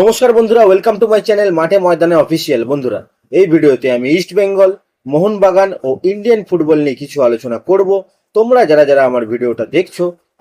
নমস্কার বন্ধুরা welcome to my channel মাঠে ময়দানে অফিসিয়াল বন্ধুরা, এই ভিডিওতে আমি ইস্ট বেঙ্গল মোহনবাগান ও ইন্ডিয়ান ফুটবল নিয়ে কিছু আলোচনা করব। তোমরা যারা যারা আমার ভিডিওটা দেখছ,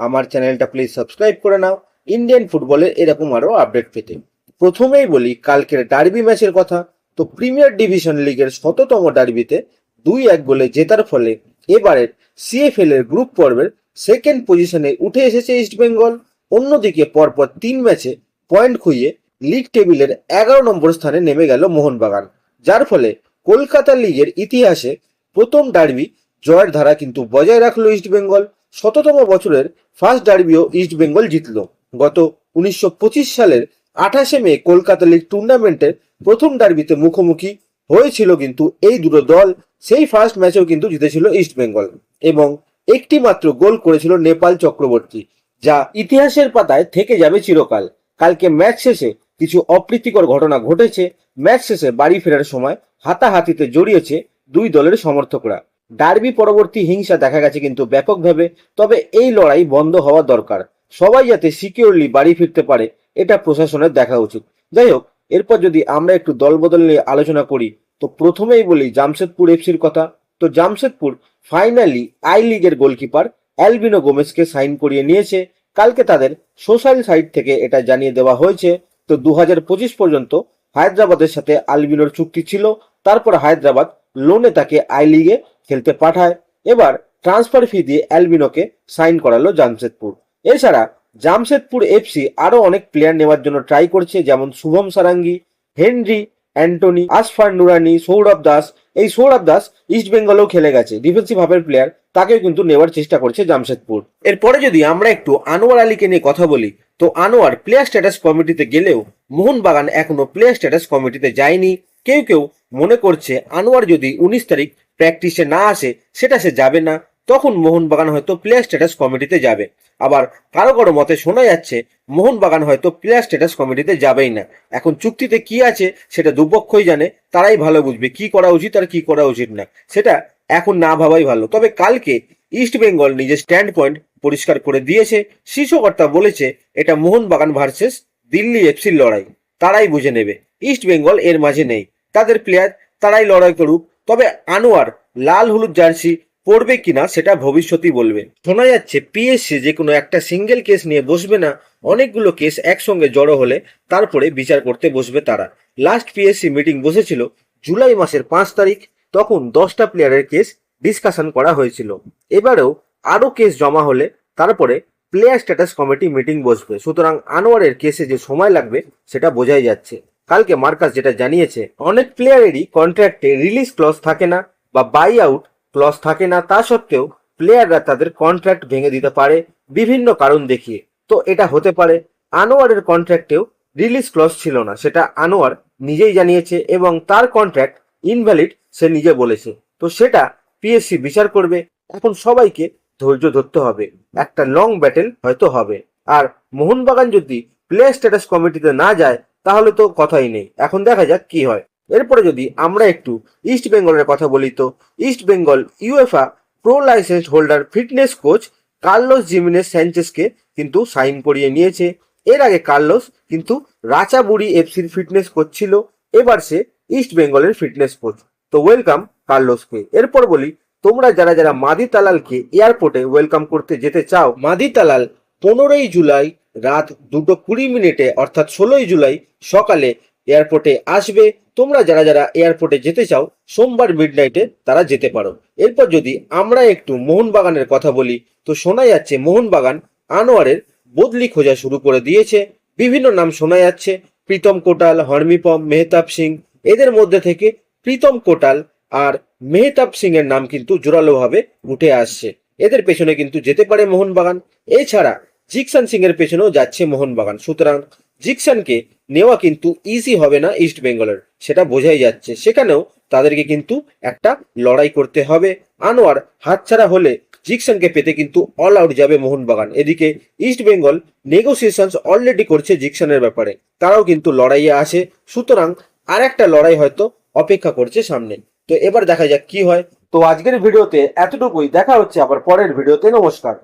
আমার চ্যানেলটা প্লিজ সাবস্ক্রাইব করে নাও। ইন্ডিয়ান ফুটবলের এরকম আরও আপডেট পেতে। প্রথমেই বলি, কালকের ডার্বি ম্যাচের কথা। তো প্রিমিয়ার ডিভিশন লিগের শততম ডার্বিতে দুই এক গোলে জেতার ফলে এবারের সিএফএল এর গ্রুপ পর্বের সেকেন্ড পজিশনে উঠে এসেছে ইস্ট বেঙ্গল অন্যদিকে পরপর তিন ম্যাচে পয়েন্ট খুইয়ে লিগ টেবিলের এগারো নম্বর স্থানে নেমে গেল মোহনবাগান, যার ফলে কলকাতা লিগের ইতিহাসে প্রথম ডার্বি জয়ের ধারা কিন্তু বজায় রাখল ইস্ট বেঙ্গল শততম বছরের ফার্স্ট ডার্বিও ইস্ট বেঙ্গল জিতল। গত উনিশশো পঁচিশ সালের আঠাশে মে কলকাতা লিগ টুর্নামেন্টের প্রথম ডার্বিতে মুখোমুখি হয়েছিল কিন্তু এই দুটো দল, সেই ফার্স্ট ম্যাচেও কিন্তু জিতেছিল ইস্ট বেঙ্গল এবং একটি মাত্র গোল করেছিল নেপাল চক্রবর্তী, যা ইতিহাসের পাতায় থেকে যাবে চিরকাল। কালকে ম্যাচ শেষে কিছু অপ্রীতিকর ঘটনা ঘটেছে। ম্যাচ শেষে বাড়ি ফেরার সময় হাতাহাতিতে জড়িয়েছে দুই দলের সমর্থকরা। ডার্বি পরবর্তী হিংসা দেখা গেছে কিন্তু ব্যাপকভাবে, তবে এই লড়াই বন্ধ হওয়া দরকার। সবাই যাতে সিকিউরলি বাড়ি ফিরতে পারে, এটা প্রশাসনের দেখা উচিত। যাই হোক, এরপর যদি আমরা একটু দলবদল নিয়ে আলোচনা করি, তো প্রথমেই বলি জামশেদপুর এফসির কথা। তো জামশেদপুর ফাইনালি আই লিগের গোলকিপার অ্যালবিনো গোমেজকে সাইন করিয়ে নিয়েছে। কালকে তাদের সোশ্যাল সাইট থেকে এটা জানিয়ে দেওয়া হয়েছে। তো দু হাজার পঁচিশ পর্যন্ত হায়দ্রাবাদের সাথে আলবিনোর চুক্তি ছিল। তারপর হায়দ্রাবাদ লোনে তাকে আই লিগে খেলতে পাঠায়। এবার ট্রান্সফার ফি দিয়ে অ্যালবিনোকে সাইন করালো জামশেদপুর। এছাড়া জামশেদপুর এফসি আরও অনেক প্লেয়ার নেওয়ার জন্য ট্রাই করছে, যেমন শুভম সারাঙ্গি, হেনরি, অ্যান্টনি, আসফার নুরানি, সৌরভ দাস। এই সৌরভ দাস ইস্ট বেঙ্গলেও খেলে গেছে। ডিফেন্সিভ হাফের প্লেয়ার তাকেও কিন্তু নেওয়ার চেষ্টা করছে জামশেদপুর। এরপরে যদি আমরা একটু আনোয়ার আলীকে নিয়ে কথা বলি তো আনোয়ার প্লেয়ার স্ট্যাটাস কমিটিতে গেলেও মোহনবাগান এখনও প্লেয়ার স্ট্যাটাস কমিটিতে যায়নি। কেউ কেউ মনে করছে আনোয়ার যদি উনিশ তারিখ প্র্যাকটিসে না আসে, সেটা সে যাবে না। তখন মোহনবাগান হয়তো প্লেয়ার স্ট্যাটাস কমিটিতে যাবে। আবার কারও কারও মতে শোনা যাচ্ছে, মোহনবাগান হয়তো প্লেয়ার স্ট্যাটাস কমিটিতে যাবেই না। এখন চুক্তিতে কি আছে, সেটা দুপক্ষই জানে। তারাই ভালো বুঝবে, কি করা উচিত আর কি করা উচিত না। সেটা এখন না ভাবাই ভালো। তবে কালকে ইস্ট বেঙ্গল নিজের স্ট্যান্ড পয়েন্ট পরিষ্কার করে দিয়েছে। শীর্ষকর্তা বলেছে, এটা মোহনবাগান ভার্সেস দিল্লি এফসির লড়াই। তারাই বুঝে নেবে। ইস্ট বেঙ্গল এর মাঝে নেই। তাদের প্লেয়ার তারাই লড়াই করুক। তবে আনোয়ার লাল হলুদ জার্সি পড়বে কিনা সেটা ভবিষ্যতই বলবে। শোনা যাচ্ছে পিএসসি যে কোনো একটা সিঙ্গেল কেস নিয়ে বসবে না। অনেকগুলো কেস একসঙ্গে জড়ো হলে তারপরে বিচার করতে বসবে তারা। লাস্ট পিএসসি মিটিং বসেছিল জুলাই মাসের পাঁচ তারিখ। তখন দশটা প্লেয়ারের কেস ডিসকাশন করা হয়েছিল। এবারেও আরও কেস জমা হলে তারপরে প্লেয়ার স্ট্যাটাস কমিটি মিটিং বসবে। সুতরাং আনোয়ারের কেসে যে সময় লাগবে সেটা বোঝাই যাচ্ছে। কালকে মার্কাস যেটা জানিয়েছে, অনেক প্লেয়ারেরই কন্ট্রাক্টে রিলিজ ক্লজ থাকে না বা বাই আউট ক্লজ থাকে না, তা সত্ত্বেও প্লেয়াররা তাদের কন্ট্রাক্ট ভেঙে দিতে পারে বিভিন্ন কারণ দেখিয়ে। তো এটা হতে পারে, আনোয়ারের কন্ট্রাক্টেও রিলিজ ক্লজ ছিল না, সেটা আনোয়ার নিজেই জানিয়েছে এবং তার কন্ট্রাক্ট ইনভ্যালিড সে নিজে বলেছে। তো সেটা পিএসসি বিচার করবে এখন সবাইকে ধৈর্য ধরতে হবে। একটা লং ব্যাটেল হয়তো হবে। আর মোহনবাগান যদি প্লে স্ট্যাটাস কমিটিতে না যায়, তাহলে তো কথাই নেই। এখন দেখা যাক কি হয়। এরপরে যদি আমরা একটু ইস্ট বেঙ্গলের কথা বলি তো East Bengal UEFA pro licence holder fitness coach Carlos Jimenez স্যাঞ্চেসকে কিন্তু সাইন করিয়ে নিয়েছে। এর আগে কার্লোস কিন্তু রাচাবুড়ি এফসির ফিটনেস কোচ ছিল, এবার সে ইস্ট বেঙ্গলের ফিটনেস কোচ তো ওয়েলকাম কার্লোসকে এরপর বলি, তোমরা যারা যারা মাদি তালালকে এয়ারপোর্টে ওয়েলকাম করতে যেতে চাও, মাদি তালাল পনেরোই জুলাই রাত দুটো কুড়ি মিনিটে অর্থাৎ ষোলোই জুলাই সকালে এয়ারপোর্টে আসবে। তোমরা যারা যারা এয়ারপোর্টে যেতে চাও, সোমবার মিডনাইটে তারা যেতে পারো। এরপর যদি আমরা একটু মোহনবাগানের কথা বলি, তো শোনা যাচ্ছে মোহনবাগান আনোয়ারের বদলি খোঁজা শুরু করে দিয়েছে। বিভিন্ন নাম শোনা যাচ্ছে, প্রীতম কোটাল, হরমিপম, মেহতাব সিং, এদের মধ্যে থেকে প্রীতম কোটাল আর মেহতাব সিং এর নাম কিন্তু জোরালোভাবে উঠে আসছে। এদের পেছনে কিন্তু যেতে পারে মোহনবাগান। এছাড়া জিকসান সিং এর পেছনেও যাচ্ছে মোহনবাগান। সুতরাং জিকসানকে নেওয়া কিন্তু ইজি হবে না ইস্ট বেঙ্গলের সেটা বোঝাই যাচ্ছে। সেখানেও তাদেরকে কিন্তু একটা লড়াই করতে হবে। আনোয়ার হাতছাড়া হলে জিকসানকে পেতে কিন্তু অল আউট যাবে মোহনবাগান। এদিকে ইস্ট বেঙ্গল নেগোসিয়েশন অলরেডি করছে জিকসানের ব্যাপারে। তারাও কিন্তু লড়াইয়ে আসে। সুতরাং আর একটা লড়াই হয়তো অপেক্ষা করছে সামনে। তো এবার দেখা যাক কি হয়। তো আজকের ভিডিওতে এতটুকুই। দেখা হচ্ছে আবার পরের ভিডিওতে। নমস্কার।